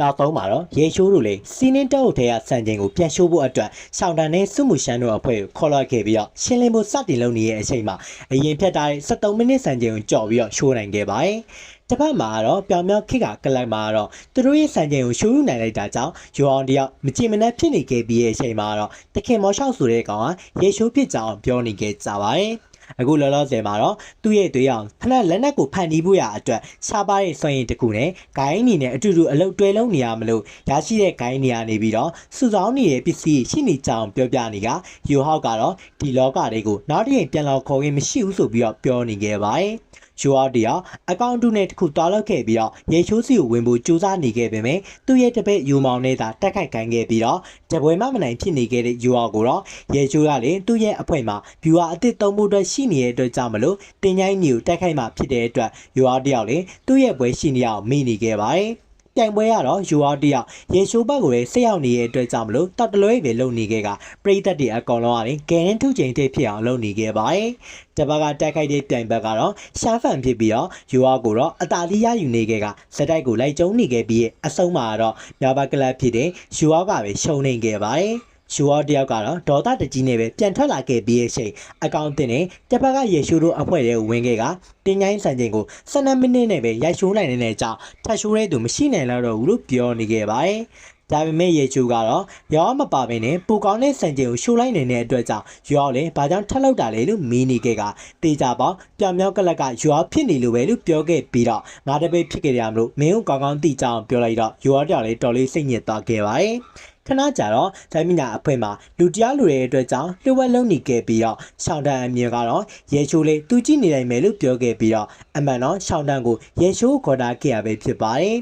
နောက်ဆုံးမှာတော့ရေရှိုးတို့လည်းစီးနင်းတောက်ထဲကစံချိန်ကိုပြန်ရှိုးဖို့အတွက်ရှောင်းတန်နဲ့စွမှုရှမ်းတို့အဖွဲ့ကိုခေါ်လာခဲ့ပြီးတော့ရှင်းလင်းဖို့စတင်လုပ်နေတဲ့အချိန်မှာအရင်ဖြတ်ထားတဲ့73မိနစ်စံချိန်ကိုကြော်ပြီးတော့ရှိုးနိုင်ခဲ့ပါတယ်။တစ်ဖက်မှာတော့ပြောင်မြောက်ခိကကလပ်မှာတော့သူတို့ရဲ့စံချိန်ကိုရှိုးယူနိုင်လိုက်တာကြောင့်ယူအောင်တယောက်မကြင်မနှက်ဖြစ်နေခဲ့ပြီးရဲ့အချိန်မှာတော့တခင်မော်ရှောက်ဆိုတဲ့ကောင်ကရေရှိုးဖြစ်ကြောင်းပြောနေခဲ့ကြပါတယ်။ အခုလောလောဆယ်မှာတော့သူ့ရဲ့သွေးအောင်ခဏလက်နက်ကိုဖန်တီးဖို့ရအတွက်ရှားပါတဲ့စွမ်းရည်တစ်ခုနဲ့ဂိုင်းအနေနဲ့အတူတူအလုပ်တွဲလုံးနေရမလို့ရရှိတဲ့ဂိုင်းနေရာနေပြီးတော့စုဆောင်းနေတဲ့ပစ္စည်းရှိနေကြအောင်ပြောပြနေကယူဟောက်ကတော့ဒီလောကတွေကိုနောက်တစ်ရင်ပြန်လာခေါ်ရင်မရှိဘူးဆိုပြီးတော့ပြောနေခဲ့ပါတယ်။ ယူဟောက်တရားအကောင့်တူနဲ့တစ်ခုတွားလောက်ခဲ့ပြီးတော့ရေချိုးစီကိုဝင်ဖို့ကြိုးစားနေခဲ့ပေမဲ့သူ့ရဲ့တပည့်ယူမောင်နဲ့သာတက်ခိုက်ခိုင်းခဲ့ပြီးတော့တပွဲမမနိုင်ဖြစ်နေခဲ့တဲ့ယူဟောက်ကိုတော့ရေချိုးကလည်းသူ့ရဲ့အဖွဲမှာ viewer အစ်စ်သုံးဖို့အတွက်ရှိနေတဲ့အတွက်ကြောင့်မလို့တင်ချိုင်းညီကိုတိုက်ခိုက်မှဖြစ်တဲ့အတွက်ယူအားတယောက်လည်းသူ့ရဲ့ပွဲရှိနေအောင်မိနေခဲ့ပါတယ်။ ပြိုင်ပွဲကတော့ယူအားတယောက်ရေရှိုးဘက်ကိုလည်းဆက်ရောက်နေတဲ့အတွက်ကြောင့်မလို့တတ်တလွဲပဲလုပ်နေခဲ့ကပရိသတ်တွေအကောင်လုံးကလည်းဂဲနင်းထုချိန်တိတ်ဖြစ်အောင်လုပ်နေခဲ့ပါတယ်။တပတ်ကတိုက်ခိုက်တဲ့ပြိုင်ဘက်ကတော့ရှားဖန်ဖြစ်ပြီးတော့ယူအားကိုတော့အတာလီရယူနေခဲ့ကစက်တိုက်ကိုလိုက်ကျုံနေခဲ့ပြီးအဆုံးမှာတော့မြောက်ဘက်ကလပ်ဖြစ်တဲ့ယူအားကပဲရှုံးနေခဲ့ပါတယ်။ ရှူအောတယောက်ကတော့ဒေါသတကြီးနဲ့ပဲပြန်ထွက်လာခဲ့ပြီးရဲ့ချိန်အကောင့်တင်နဲ့တစ်ဖက်ကရေရှိုးတို့အဖွဲ့ရဲ့ဝင်ခဲ့ကတင်းချိုင်းစံချိန်ကို12မိနစ်နဲ့ပဲရိုက်ရှိုးနိုင်တဲ့ကြောင့်ထပ်ရှိုးတဲ့သူမရှိနိုင်တော့ဘူးလို့ပြောနေခဲ့ပါတယ်။ဒါပေမဲ့ရေချိုးကတော့ရောမပါဘဲနဲ့ပူကောင်းတဲ့စံချိန်ကိုရှိုးလိုက်နေတဲ့အတွက်ကြောင့်ရောလည်းဘာကြောင့်ထပ်လောက်တာလဲလို့မီးနေခဲ့ကတေချာပေါပြောင်မြောက်ကလက်ကရောဖြစ်နေလို့ပဲလို့ပြောခဲ့ပြီးတော့ငါတပိတ်ဖြစ်ခဲ့ရမလို့မင်းကိုကောင်းကောင်းသိကြအောင်ပြောလိုက်တော့ရောတောင်လေးတော်လေးစိတ်ညစ်သွားခဲ့ပါတယ်။ ခဏကြာတော့ဇိုင်းမီနာအဖွဲမှာလူတရားလူရဲ့အတွက်ကြောင့်လှုပ်ဝက်လုံးနေခဲ့ပြီးတော့ရှောင်းတန်အမြင်ကတော့ရေချိုးလေးသူကြည့်နေနိုင်မယ်လို့ပြောခဲ့ပြီးတော့အမှန်တော့ရှောင်းတန်ကိုရေချိုးခေါ်တာခဲ့ရပဲဖြစ်ပါတယ်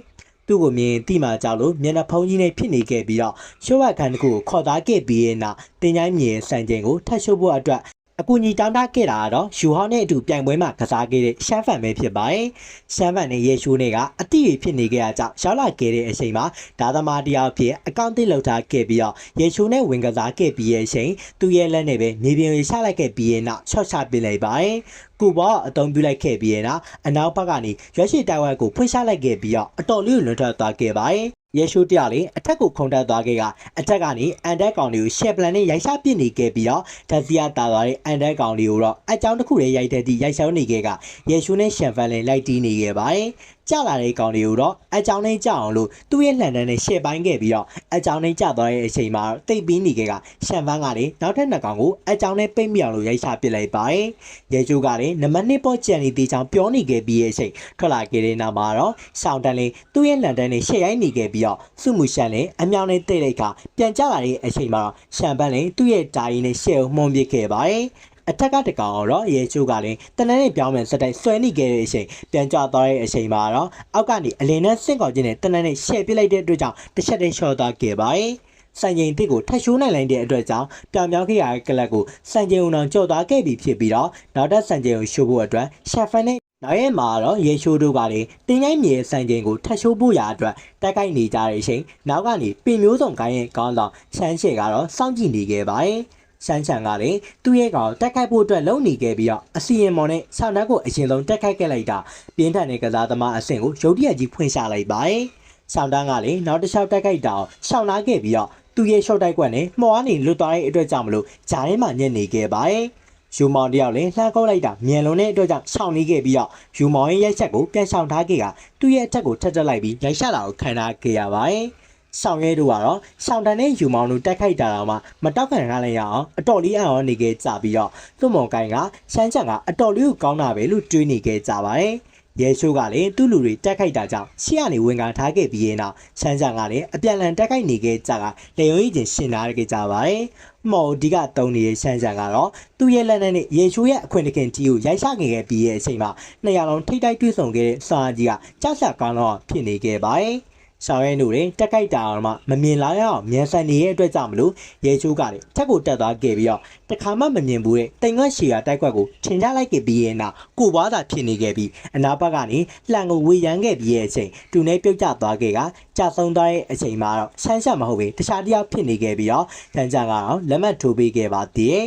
သူ့ကိုမြင်တိမှကြောက်လို့မျက်နှာဖုံးကြီးနဲ့ဖြစ်နေခဲ့ပြီးတော့ရှိုးဝက်ခန်းတစ်ခုကိုခေါ်သားခဲ့ပြီးရင်နောက်တင်ချိုင်းမြင်စံချိန်ကိုထပ်ရှိုးဖို့အတွက် အကူညီတောင်းတခဲ့တာကတော့ယူဟောင်းနဲ့အတူပြိုင်ပွဲမှာကစားခဲ့တဲ့ရှမ်းဖန်ပဲဖြစ်ပါတယ်။ရှမ်းဖန်နဲ့ရေရှိုးနဲ့ကအတိအဖြစ်နေခဲ့တာကြောင့်ရောက်လာခဲ့တဲ့အချိန်မှာဒါသမားတယောက်ဖြစ်အကောင့်တစ်လောက်ထားခဲ့ပြီးတော့ရေရှိုးနဲ့ဝင်ကစားခဲ့ပြီးရဲ့အချိန်သူ့ရဲ့လက်နဲ့ပဲမြေပြင်ကိုချလိုက်ခဲ့ပြီးရဲ့နောက်ချော့ချပစ်လိုက်ပါတယ်။ကိုဘောအတုံးပြလိုက်ခဲ့ပြီးရဲ့နောက်အနောက်ဘက်ကနေရွှေရှိတိုင်ဝမ်ကိုဖွင့်ချလိုက်ခဲ့ပြီးတော့အတော်လေးကိုလွန်ထွက်သွားခဲ့ပါတယ်။ ရေရှိုးတရလေးအထက်ကိုခုန်တက်သွားခဲ့ကအထက်ကနေအန်တက်ကောင်လေးကိုရှယ်ပလန်နဲ့ရိုက်ချပစ်နေခဲ့ပြီးတော့ဓာတ်စီယာတာသွားတဲ့အန်တက်ကောင်လေးကိုတော့အကြောင်းတစ်ခုလေးရိုက်တဲ့တိရိုက်ရှောင်းနေခဲ့ကရေရှိုးနဲ့ရှမ်ဖန်လည်းလိုက်တီးနေခဲ့ပါတယ်။ ကြလာတဲ့ကောင်လေးကိုတော့အကြောင်းနဲ့ကြအောင်လို့သူ့ရဲ့လှန်တန်းနဲ့ရှယ်ပိုင်းခဲ့ပြီးတော့အကြောင်းနဲ့ကြသွားတဲ့အချိန်မှာတိတ်ပြီးနေခဲ့ကရှမ်ဖန်ကလည်းနောက်ထပ်နှစ်ကောင်ကိုအကြောင်းနဲ့ပိတ်မိအောင်လို့ရိုက်ချပစ်လိုက်ပါတယ်။ရေရှိုးကလည်းနံပါတ်2ပေါ်ကျန်နေသေးချောင်းပြောနေခဲ့ပြီးရဲ့အချိန်ထွက်လာခဲ့တဲ့နောက်မှာတော့ရှောင်းတန်လေးသူ့ရဲ့လှန်တန်းနဲ့ရှယ်ရိုက်နေခဲ့ပြီးတော့စုမှုရှန်လည်းအမြောင်နဲ့တိတ်လိုက်ကပြန်ကြလာတဲ့အချိန်မှာရှမ်ပန်းလည်းသူ့ရဲ့ဓာရီနဲ့ရှဲကိုမှုန်ပစ်ခဲ့ပါတယ် အထက်ကတကောင်တော့ရေချိုးကလည်းတနန်းနဲ့ပြောင်းပြန်စက်တိုက်ဆွဲနေခဲ့တဲ့အချိန်ပြန်ကျသွားတဲ့အချိန်မှာတော့အောက်ကနေအလင်းနဲ့ဆင့်ကော်ခြင်းနဲ့တနန်းနဲ့ရှဲပစ်လိုက်တဲ့အတွက်ကြောင့်တစ်ချက်တည်းရှော့သွားခဲ့ပါတယ်စံချိန်တစ်ကိုထပ်ရှိုးနိုင်လိုက်တဲ့အတွက်ကြောင့်ပြောင်ပြောင်းခဲ့ရတဲ့ကလပ်ကိုစံချိန်ုံအောင်ကြော့သွားခဲ့ပြီဖြစ်ပြီးတော့နောက်ထပ်စံချိန်ကိုရှိုးဖို့အတွက်ရှက်ဖန်နဲ့နောက်ရက်မှာတော့ရေရှိုးတို့ကလည်းတင်းချိုင်းမြေစံချိန်ကိုထပ်ရှိုးဖို့ရာအတွက်တက်ကိုက်နေကြတဲ့အချိန်နောက်ကနေပင်မျိုးစုံကိုင်းရဲ့ကောင်းဆောင်ရှမ်းရှေကတော့စောင့်ကြည့်နေခဲ့ပါတယ် ရှမ်းချန်ကလည်းသူ့ရဲ့ကောင်တက်ခိုက်ဖို့အတွက်လုံနေခဲ့ပြီးတော့အစီရင်မော်နဲ့ဆောင်းတက်ကိုအရင်ဆုံးတက်ခိုက်ခဲ့လိုက်တာပြင်းထန်တဲ့ကစားသမားအဆင့်ကိုရုတ်တရက်ကြီးဖွင့်ချလိုက်ပါတယ်။ဆောင်းတန်းကလည်းနောက်တစ်လျှောက်တက်ခိုက်တာကိုရှောင်းလာခဲ့ပြီးတော့သူ့ရဲ့ရှော့တိုက်ကွက်နဲ့မှော်ကနေလွတ်သွားတဲ့အတွက်ကြောင့်မလို့ဂျားထဲမှာညက်နေခဲ့ပါတယ်။ယူမောင်တယောက်လည်းလှမ်းကောက်လိုက်တာမြန်လွန်တဲ့အတွက်ကြောင့်ရှောင်နေခဲ့ပြီးတော့ယူမောင်ရဲ့ရိုက်ချက်ကိုပြန်ရှောင်ထားခဲ့ကသူ့ရဲ့အထက်ကိုထပ်တက်လိုက်ပြီးရိုက်ရှတာကိုခံထားခဲ့ရပါတယ်။ ဆောင်ရဲတို့ကတော့ရှောင်းတန်နဲ့ယူမောင်တို့တိုက်ခိုက်တာတော့မှမတောက်ခံရလိုက်ရအောင်အတော်လေးအံ့ဩနေခဲ့ကြပြီးတော့သူ့မောင်ကိုင်းကရှမ်းချန်ကအတော်လေးကိုကောင်းတာပဲလို့တွေးနေခဲ့ကြပါတယ်။ရဲရှိုးကလည်းသူ့လူတွေတက်ခိုက်တာကြောင့်ရှေ့ကနေဝင်ကန်ထားခဲ့ပြီးရင်တော့ရှမ်းချန်ကလည်းအပြန်လန်တက်ခိုက်နေခဲ့ကြကလေယုံကြီးချင်းရှင်းလာခဲ့ကြပါတယ်။မော်ဒီကတုံနေတဲ့ရှမ်းချန်ကတော့သူ့ရဲ့လက်နဲ့ရဲရှိုးရဲ့အခွင့်တခင်ကြီးကိုရိုက်ချခဲ့ခဲ့ပြီးရဲ့အချိန်မှာနှစ်ရလုံးထိတ်တိုက်တွေ့ဆုံခဲ့တဲ့စာကြီးကကြောက်ဆက်ကောင်းတော့ဖြစ်နေခဲ့ပါတယ်။ ဆောင်ရဲနိုတွေတက်ကြိုက်တာအောင်မှမမြင်လာရအောင်မြန်ဆန်နေတဲ့အတွက်ကြောင့်မလို့ရဲချိုးကလည်းထက်ကိုတက်သွားခဲ့ပြီးတော့တခါမှမမြင်ဘူးတဲ့တိမ်ငွက်ရှည်ရတိုက်ကွက်ကိုထင်ရှားလိုက်ခဲ့ပြီးရဲ့နောက်ကိုပွားသာဖြစ်နေခဲ့ပြီးအနာဘက်ကနေလှန်ကိုဝေရမ်းခဲ့ပြီးရဲ့အချိန်တူနေပြုတ်ကျသွားခဲ့ကကြာဆုံးသွားတဲ့အချိန်မှာတော့ဆန်းရှမဟုတ်ပဲတခြားတစ်ယောက်ဖြစ်နေခဲ့ပြီးတော့ဆန်းချန်ကတော့လက်မှတ်ထိုးပေးခဲ့ပါသေးတယ်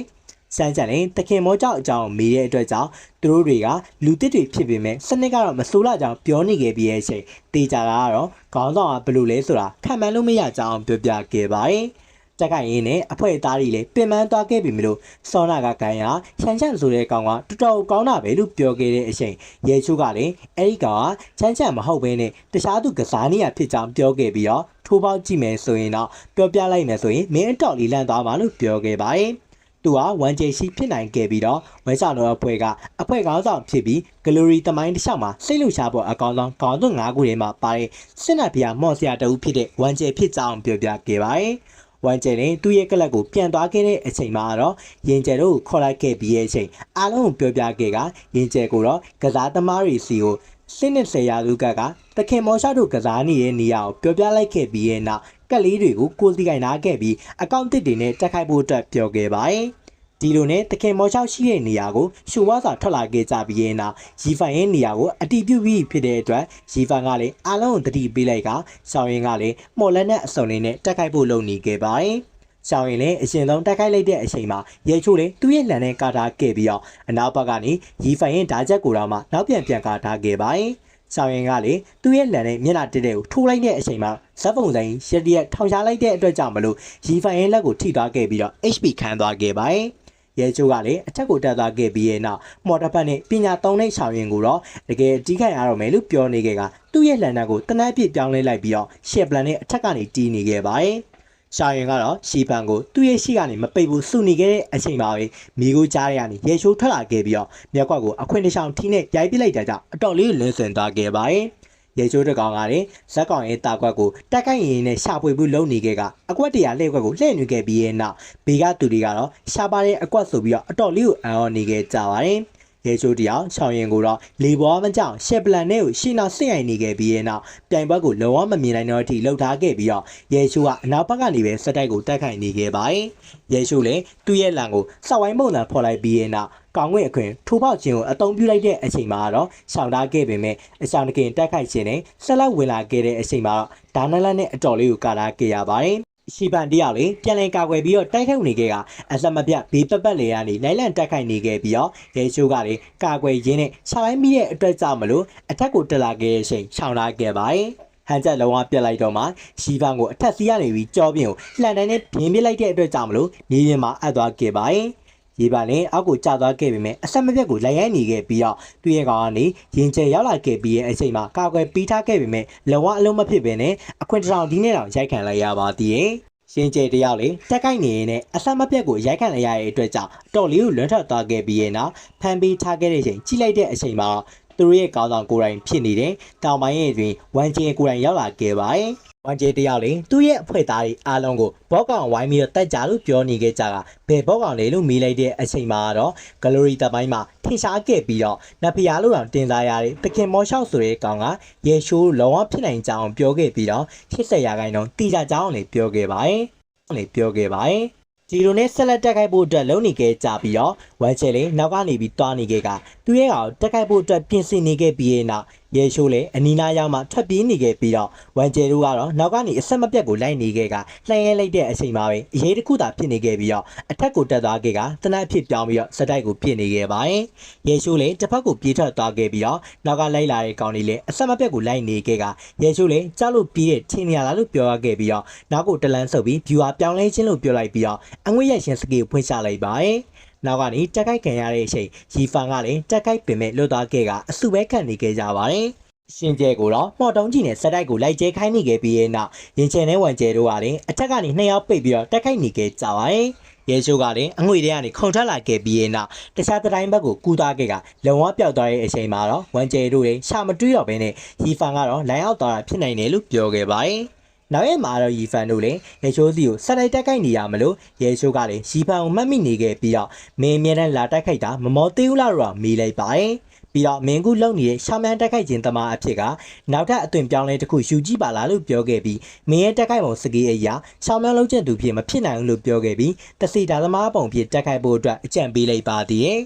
စမ်းကြံရင်တခင်မောကြောင့်အကြောင်းမေးတဲ့အတွက်ကြောင့်သူတို့တွေကလူတစ်တွေဖြစ်ပေမဲ့စနစ်ကတော့မဆိုးလာကြောင်ပြောနေခဲ့ပြီးရဲ့အချိန်တေချာတာကတော့ခေါင်းဆောင်ကဘယ်လိုလဲဆိုတာခံမှန်းလို့မရကြောင်းပြောပြခဲ့ပါတယ်တက်ခိုင်ရင်းနဲ့အဖွဲသားတွေလည်းပင်ပန်းသွားခဲ့ပြီမလို့စောနာကကန်ရရှန်ချန်ဆိုတဲ့ကောင်ကတော်တော်ကောင်းတာပဲလို့ပြောခဲ့တဲ့အချိန်ရဲချိုးကလည်းအဲ့ဒီကောင်ကချမ်းချန်မဟုတ်ဘဲနဲ့တခြားသူကစားနေရဖြစ်ကြောင်းပြောခဲ့ပြီးတော့ထိုးပေါက်ကြည့်မယ်ဆိုရင်တော့ပြောပြလိုက်မယ်ဆိုရင်မင်းအတော်လေးလန့်သွားပါလို့ပြောခဲ့ပါတယ် သူကဝန်ကျေရှိဖြစ်နိုင်ခဲ့ပြီးတော့ဝဲဆောင်တော်အဖွဲ့ကအဖွဲကောင်းဆောင်ဖြစ်ပြီးဂလိုရီတမိုင်းတစ်လျှောက်မှာစိတ်လှုပ်ရှားဖို့အကောင်းဆုံးခေါင်းသွင်း၅ခုထဲမှာပါတဲ့စစ်နတ်ပြာမော့ဆရာတဦးဖြစ်တဲ့ဝန်ကျေဖြစ်ကြောင်းပြောပြခဲ့ပါတယ်။ဝန်ကျေနဲ့သူ့ရဲ့ကလပ်ကိုပြန်သွားခဲ့တဲ့အချိန်မှာတော့ရင်ကျဲတို့ကိုခေါ်လိုက်ခဲ့ပြီးရဲ့အချိန်အားလုံးကိုပြောပြခဲ့ကရင်ကျဲကိုတော့ကစားသမားတွေစီကိုစစ်နှစ်ဆယ်ရာစုကကတခင်မော်ရှာတို့ကစားနေတဲ့နေရာကိုပြောပြလိုက်ခဲ့ပြီးရဲ့နောက် ကက်လေးတွေကိုကိုယ်စီကင်နာခဲ့ပြီးအကောင့်တစ်တွေနဲ့တက်ခိုက်ဖို့အတွက်ပြောခဲ့ပါတယ်။ဒီလိုနဲ့တခင်မော်ချောက်ရှိတဲ့နေရာကိုရှူဝါစာထွက်လာခဲ့ကြပြီးရဲ့နောက်ရီဖိုင်ရဲ့နေရာကိုအတီးပြုတ်ပြီးဖြစ်တဲ့အတွက်ရီဖိုင်ကလည်းအားလုံးကိုတတိပေးလိုက်ကရှောင်းရင်ကလည်းမော်လက်နဲ့အစုံလေးနဲ့တက်ခိုက်ဖို့လုပ်နေခဲ့ပါတယ်။ရှောင်းရင်လည်းအရှင်ဆုံးတက်ခိုက်လိုက်တဲ့အချိန်မှာရဲချိုးလည်းသူ့ရဲ့လန်နဲ့ကာထားခဲ့ပြီးတော့အနောက်ဘက်ကနေရီဖိုင်ရဲ့ဓာချက်ကိုတော့မှနောက်ပြန်ပြန်ကာထားခဲ့ပါတယ်။ ဆောင်ရင်ကလေသူ့ရဲ့လန်နဲ့မျက်နှာတက်တဲ့ကိုထိုးလိုက်တဲ့အချိန်မှာဇက်ပုံဆိုင်ရက်တရက်ထောင်ချလိုက်တဲ့အတွက်ကြောင့်မလို့ရီဖိုင်ရဲ့လက်ကိုထိသွားခဲ့ပြီးတော့ HP ခံသွားခဲ့ပါတယ်။ရဲချိုးကလည်းအထက်ကိုတက်သွားခဲ့ပြီးရဲ့နောက်မော်တော်ဘတ်နဲ့ပညာသုံးတဲ့ဆောင်ရင်ကိုတော့တကယ်တီးခိုင်ရတော့မယ်လို့ပြောနေခဲ့ကသူ့ရဲ့လန်နံကိုတနက်ပြစ်ပြောင်းလဲလိုက်ပြီးတော့ရှက်ပလန်နဲ့အထက်ကနေတီးနေခဲ့ပါတယ်။ ရှာရင်ကတော့ရှီပန်ကိုသူ့ရဲ့ရှိကနေမပိတ်ဘူးစုနေခဲ့တဲ့အချိန်မှာပဲမိကိုကြားရကနေရေချိုးထွက်လာခဲ့ပြီးတော့မျက်ကွက်ကိုအခွင့်တစ်ချောင်းထိနဲ့ရိုက်ပစ်လိုက်တာကြောင့်အတော်လေးလင်းစင်သွားခဲ့ပါတယ်။ရေချိုးတစ်ကောင်ကလည်းဇက်ကောင်ရဲ့တာကွက်ကိုတက်ကိုက်ရင်နဲ့ရှာဖွေမှုလုပ်နေခဲ့ကအကွက်တရာလှည့်ကွက်ကိုလှည့်နေခဲ့ပြီးရဲ့နောက်ဘေကသူတွေကတော့ရှာပါတဲ့အကွက်ဆိုပြီးတော့အတော်လေးကိုအံ့ဩနေခဲ့ကြပါတယ်။ ရေချိုးတယောက်ချောင်းရင်ကိုတော့လေပွားမကြောင်ရှက်ပလန်နဲ့ကိုရှင်းအောင်ဆင့်ရိုင်နေခဲ့ပြီးရဲ့နောက်ပြိုင်ဘက်ကိုလုံးဝမမြင်နိုင်တော့အထိလှုပ်ထားခဲ့ပြီးတော့ရေချိုးကအနောက်ဘက်ကနေပဲစက်တိုက်ကိုတက်ခိုင်နေခဲ့ပါတယ်။ရေချိုးလည်းသူ့ရဲ့လံကိုစောက်ဝိုင်းပုံစံဖော်လိုက်ပြီးရဲ့နောက်ကောင်းဝဲအခွင့်ထိုးပေါက်ခြင်းကိုအသုံးပြုလိုက်တဲ့အချိန်မှာတော့ရှောင်ထားခဲ့ပေမဲ့အဆောင်တကင်တက်ခိုက်ခြင်းနဲ့ဆက်လက်ဝင်လာခဲ့တဲ့အချိန်မှာတော့ဒါနလန်နဲ့အတော်လေးကိုကာလာခဲ့ရပါတယ်။ ရှီပန်တယောက်လေးပြန်လည်ကာကွယ်ပြီးတော့တိုက်ခိုက်နေခဲ့ကအဆက်မပြတ်ဘေးပက်ပက်လေကနေလိုက်လံတိုက်ခိုက်နေခဲ့ပြီးတော့ရဲချိုးကလည်းကာကွယ်ရင်းနဲ့ခြေလိုက်မိတဲ့အတွက်ကြောင့်မလို့အထက်ကိုတက်လာခဲ့တဲ့အချိန်ရှောင်လာခဲ့ပါတယ်။ဟန်ချက်လုံးဝပြက်လိုက်တော့မှရှီဖန်ကိုအထက်စီးရနေပြီးကြောပြင်းကိုလှန်တိုင်းနဲ့ပြင်းပစ်လိုက်တဲ့အတွက်ကြောင့်မလို့မြေပြင်မှာအပ်သွားခဲ့ပါတယ်။ ရေပါလည်းအောက်ကိုကျသွားခဲ့ပေမဲ့အဆက်မပြတ်ကိုလိုက်ရိုက်နေခဲ့ပြီးတော့သူ့ရဲ့ကောင်ကနေရင်ကျဲရောက်လာခဲ့ပြီးရဲ့အချိန်မှာကာကွယ်ပေးထားခဲ့ပေမဲ့လောကအလုံးမဖြစ်ပဲနဲ့အခွင့်တောင်ဒီနဲ့တောင်ရိုက်ခံလိုက်ရပါသေးတယ်။ရှင်ကျဲတယောက်လေတက်ကိုက်နေရင်နဲ့အဆက်မပြတ်ကိုရိုက်ခံလိုက်ရတဲ့အတွက်ကြောင့်အတော်လေးကိုလွန်ထွက်သွားခဲ့ပြီးရဲ့နောက်ဖန်ပေးထားခဲ့တဲ့အချိန်ကြီးလိုက်တဲ့အချိန်မှာ သူတို့ရဲ့ကောင်းဆောင်ကိုယ်တိုင်ဖြစ်နေတဲ့တောင်ပိုင်းရဲ့တွင်ဝမ်ကျဲကိုယ်တိုင်ရောက်လာခဲ့ပါတယ်။ဝမ်ကျဲတယောက်လေသူ့ရဲ့အဖွဲ့သားတွေအားလုံးကိုဘော့ကောင်ဝိုင်းပြီးတော့တက်ကြလို့ပြောနေခဲ့ကြတာဘယ်ဘော့ကောင်လဲလို့မေးလိုက်တဲ့အချိန်မှာတော့ဂလိုရီတပ်ပိုင်းမှာထင်ရှားခဲ့ပြီးတော့နတ်ဖျားလို့တောင်တင်စားရတဲ့တခင်မောရှောက်ဆိုတဲ့ကောင်ကရေရှိုးလုံးဝဖြစ်နိုင်ကြအောင်ပြောခဲ့ပြီးတော့80ရာခိုင်နှုန်းတီကြကြအောင်လည်းပြောခဲ့ပါတယ်။လည်းပြောခဲ့ပါတယ်။ ဒီလိုနဲ့ဆက်လက်တက်ခိုက်ဖို့အတွက်လုံနေခဲ့ကြပြီးတော့ဝမ်ချယ်လေးနောက်ကနေပြီးတွားနေခဲ့ကသူရဲ့ကောင်တက်ခိုက်ဖို့အတွက်ပြင်ဆင်နေခဲ့ပြီးရဲ့နောက် ရေရှိုးလည်းအနီးနားရောက်မှထွက်ပြေးနေခဲ့ပြီးတော့ဝမ်ကျဲတို့ကတော့နောက်ကနေအဆက်မပြတ်ကိုလိုက်နေခဲ့ကလှန်ရဲလိုက်တဲ့အချိန်မှာပဲအရေးတစ်ခုသာဖြစ်နေခဲ့ပြီးတော့အထက်ကိုတက်သွားခဲ့ကတနက်အဖြစ်ပြောင်းပြီးတော့စက်တိုက်ကိုဖြစ်နေခဲ့ပါတယ်။ရေရှိုးလည်းတစ်ဖက်ကိုပြေးထွက်သွားခဲ့ပြီးတော့နောက်ကလိုက်လာတဲ့ကောင်လေးလည်းအဆက်မပြတ်ကိုလိုက်နေခဲ့ကရေရှိုးလည်းကြားလို့ပြေးတဲ့ထင်းနေရလားလို့ပြောရခဲ့ပြီးတော့နောက်ကိုတလန်းဆုပ်ပြီး viewer ပြောင်းလဲခြင်းလို့ပြောလိုက်ပြီးတော့အငွေ့ရရှင်စကေကိုဖွင့်ချလိုက်ပါတယ်။ နောက်ကနေတက်ခိုက်ခံရတဲ့အချိန်ရီဖန်ကလည်းတက်ခိုက်ပင်မဲ့လွတ်သွားခဲ့ကအစုပဲခံနေခဲ့ကြပါတယ်။ရှင်ကျဲကိုတော့မော်တုံးကြီးနဲ့စက်တိုက်ကိုလိုက်ကျဲခိုင်းနေခဲ့ပြီးရဲ့နောက်ရင်ချယ်နဲ့ဝန်ကျဲတို့ကလည်းအထက်ကနေနှစ်ယောက်ပိတ်ပြီးတော့တက်ခိုက်နေခဲ့ကြပါတယ်။ရဲချိုးကလည်းအငွေတွေကနေခုန်ထွက်လာခဲ့ပြီးရဲ့နောက်တခြားတစ်တိုင်းဘက်ကိုကူးသွားခဲ့ကလုံဝပြောက်သွားတဲ့အချိန်မှာတော့ဝန်ကျဲတို့လည်းရှာမတွေးတော့ဘဲနဲ့ရီဖန်ကတော့လိုင်းအောက်သွားတာဖြစ်နိုင်တယ်လို့ပြောခဲ့ပါတယ်။ နောက်ရက်မှာတော့ရီဖန်တို့လည်းရေချိုးစီကိုဆက်လိုက်တက်ခိုက်နေရမလို့ရေချိုးကလည်းရီဖန်ကိုမှတ်မိနေခဲ့ပြီးတော့မင်းအမြဲတမ်းလာတက်ခိုက်တာမမောသေးဘူးလားတော့မေးလိုက်ပါတယ်ပြီးတော့မင်းကူလုံနေတဲ့ရှာမန်တက်ခိုက်ခြင်းတမအဖြစ်ကနောက်ထပ်အသွင်ပြောင်းလဲတစ်ခုယူကြည့်ပါလားလို့ပြောခဲ့ပြီးမင်းရဲ့တက်ခိုက်ပုံစကေးအရာရှာမန်လုံးချက်သူဖြစ်မဖြစ်နိုင်ဘူးလို့ပြောခဲ့ပြီးတစီတာသမားပုံဖြစ်တက်ခိုက်ဖို့အတွက်အကြံပေးလိုက်ပါသေးတယ်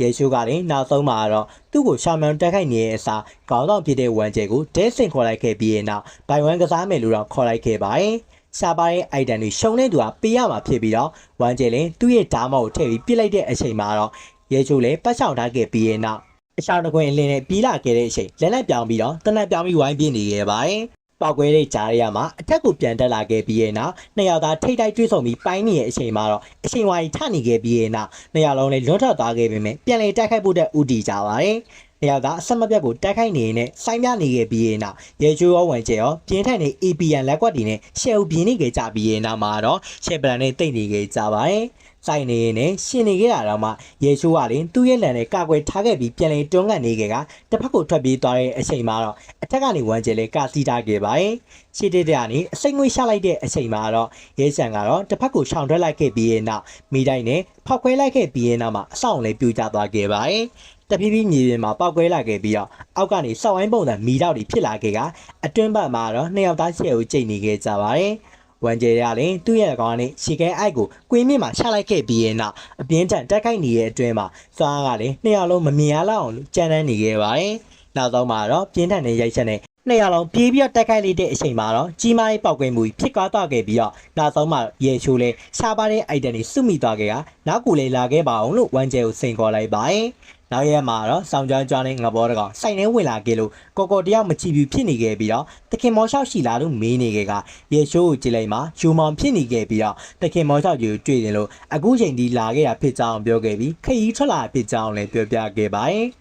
ရေရှိုးကလည်းနောက်ဆုံးမှာတော့သူ့ကိုရှာမန်တက်ခိုက်နေတဲ့အစားခေါင်းဆောင်ဖြစ်တဲ့ဝမ်ကျဲကိုဒဲစင်ခေါ်လိုက်ခဲ့ပြီးရဲ့နောက်ဘိုင်ဝမ်ကစားမယ်လို့တော့ခေါ်လိုက်ခဲ့ပါတယ်ရှားပါတဲ့ item တွေရှုံတဲ့သူကပေးရမှာဖြစ်ပြီးတော့ဝမ်ကျဲလင်သူ့ရဲ့ဓာတ်မောက်ကိုထည့်ပြီးပြစ်လိုက်တဲ့အချိန်မှာတော့ရဲချိုးလည်းပတ်ချောင်ထားခဲ့ပြီးရဲ့နောက်အရှောင်းတစ်ခွင်အလင်းနဲ့ပြေးလာခဲ့တဲ့အချိန်လက်လက်ပြောင်းပြီးတော့တနက်ပြောင်းပြီးဝိုင်းပြင်းနေခဲ့ပါတယ် ပောက်ကွဲတဲ့ကြားရမှာအထက်ကိုပြန်တက်လာခဲ့ပြီးရဲ့နောက်နှစ်ယောက်သားထိတ်တိုက်တွေးဆုံပြီးပိုင်းနေတဲ့အချိန်မှာတော့အချိန်ဝါကြီးထနေခဲ့ပြီးရဲ့နောက်နှစ်ယောက်လုံးလည်းလွတ်ထွက်သွားခဲ့ပေမဲ့ပြန်လေတိုက်ခိုက်ဖို့တဲ့ဥတီကြပါတယ်။နှစ်ယောက်သားအဆက်မပြတ်ကိုတိုက်ခိုက်နေနေစိုင်းပြနေခဲ့ပြီးရဲ့နောက်ရဲချိုးရောဝင်ကျဲရောပြင်းထန်နေ APN လက်ကွက်တွေနဲ့ရှယ်ကိုပြင်းနေခဲ့ကြပြီးရဲ့နောက်မှာတော့ရှယ်ပလန်နဲ့တိတ်နေခဲ့ကြပါတယ်။ စိုင်းနေနေရှင်နေခဲ့တာတော့မှရဲချိုးကလည်းသူ့ရဲ့လန်နဲ့ကာကွယ်ထားခဲ့ပြီးပြန်လေတွန်းကန်နေခဲ့ကတစ်ဖက်ကိုထွက်ပြေးသွားတဲ့အချိန်မှာတော့အထက်ကနေဝမ်းကျဲလေးကာစီထားခဲ့ပါတယ်။ရှေ့တက်ကနေအစိမ့်ငွေရှလိုက်တဲ့အချိန်မှာတော့ရဲဆန်ကတော့တစ်ဖက်ကိုရှောင်ထွက်လိုက်ခဲ့ပြီးရဲ့နောက်မိတိုင်းနဲ့ဖောက်ခွဲလိုက်ခဲ့ပြီးရဲ့နောက်မှာအဆောင်လေးပြူကျသွားခဲ့ပါတယ်။တဖြည်းဖြည်းမြေပြင်မှာပောက်ကွဲလာခဲ့ပြီးတော့အောက်ကနေစောက်ဝိုင်းပုံစံမီတော့တွေဖြစ်လာခဲ့ကအတွင်းဘက်မှာတော့နှစ်ယောက်သားရှယ်ကိုကြိတ်နေခဲ့ကြပါတယ်။ ဝန်ကျဲရလည်းသူ့ရဲ့ကောင်ကနေရှီကဲအိုက်ကိုကွင်းမြင့်မှာချလိုက်ခဲ့ပြီးရဲ့နောက်အပြင်းထန်တက်ခိုက်နေတဲ့အတွင်းမှာစားကလည်းနှစ်ယောက်လုံးမမြင်ရလောက်အောင်ကြမ်းတမ်းနေခဲ့ပါတယ်။နောက်ဆုံးမှာတော့ပြင်းထန်တဲ့ရိုက်ချက်နဲ့နှစ်ယောက်လုံးပြေးပြီးတော့တက်ခိုက်လိုက်တဲ့အချိန်မှာတော့ကြီးမားရေးပောက်ကွဲမှုဖြစ်သွားတော့ခဲ့ပြီးတော့နောက်ဆုံးမှာရေချိုးလဲရှားပါတဲ့ item တွေစုမိသွားခဲ့ကနောက်ကိုလေလာခဲ့ပါအောင်လို့ဝန်ကျဲကိုစိန်ခေါ်လိုက်ပါတယ်။ နောက်ရက်မှာတော့စောင်းကြွမ်းကြွမ်းနဲ့ငဘောတကောင်စိုက်နေဝင်လာခဲ့လို့ကော်ကော်တယောက်မချီပြူဖြစ်နေခဲ့ပြီးတော့တခင်မောလျှောက်ရှိလာလို့မေးနေခဲ့ကရေရှိုးကိုကြည့်လိုက်မှာယူမောင်ဖြစ်နေခဲ့ပြီးတော့တခင်မောလျှောက်ကြီးကိုတွေ့တယ်လို့အခုချိန်ဒီလာခဲ့တာဖြစ်ကြောင်းပြောခဲ့ပြီးခရီးထွက်လာဖြစ်ကြောင်းလည်းပြောပြခဲ့ပါတယ်။